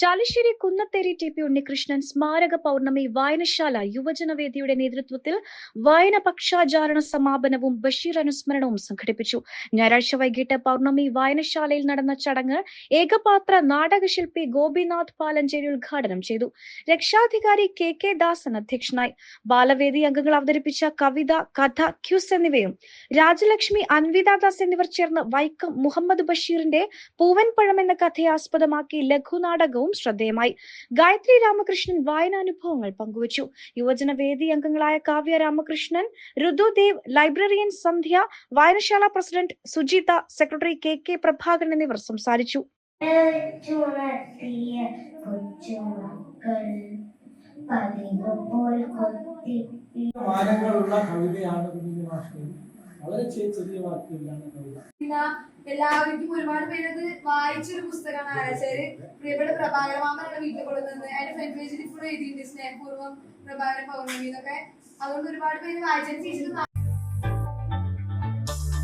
Chalissery Kunnathery T P Unnikrishnan സ്മാരക പൗർണമി വായനശാല യുവജനവേദിയുടെ നേതൃത്വത്തിൽ വായന പക്ഷാചാരണ സമാപനവും ബഷീർ അനുസ്മരണവും സംഘടിപ്പിച്ചു. ഞായറാഴ്ച വൈകിട്ട് പൗർണമി വായനശാലയിൽ നടന്ന ചടങ്ങ് ഏകപാത്ര നാടകശില്പി ഗോപിനാഥ് പാലഞ്ചേരി ഉദ്ഘാടനം ചെയ്തു. രക്ഷാധികാരി കെ കെ ദാസൻ അധ്യക്ഷനായി. ബാലവേദി അംഗങ്ങൾ അവതരിപ്പിച്ച കവിത കഥ ക്യൂസ് എന്നിവയും രാജലക്ഷ്മി അൻവിത ദാസ് എന്നിവർ ചേർന്ന് വൈക്കം മുഹമ്മദ് ബഷീറിന്റെ പൂവൻപഴം എന്ന കഥയെ ആസ്പദമാക്കി ലഘുനാടകവും ശ്രദ്ധേയമായി. ഗായത്രി രാമകൃഷ്ണൻ വായനാനുഭവങ്ങൾ പങ്കുവച്ചു. യുവജന വേദി അംഗങ്ങളായ കാവ്യ രാമകൃഷ്ണൻ ഋതുദേവ് ലൈബ്രറിയൻ സന്ധ്യ വായനശാല president Sujitha secretary K K Prabhakaran എന്നിവർ സംസാരിച്ചു. ചുണർത്തിയ പോൽ കൊത്തി മാനങ്ങളുള്ള കവിതയാണ് കുഞ്ഞു മാഷ്കി വളരെ ചെറിയ വാക്കുകളിലാണ് എല്ലാവർക്കും ഒരുപാട് പേര് അത് വായിച്ചൊരു പുസ്തകമാണ് ആരാച്ചാര് പ്രിയപ്പെട്ട പ്രഭാകര മാമനാണ് വീട്ടിൽ കൊടുക്കുന്നത് അതിന്റെ ഫ്രണ്ട് പേജിൽ ഇപ്പോഴും എഴുതിയിട്ടുണ്ട്. സ്നേഹപൂർവം പ്രഭാകര പൗർണമി എന്നൊക്കെ അതുകൊണ്ട് ഒരുപാട് പേര് വായിച്ചതിന് ശേഷം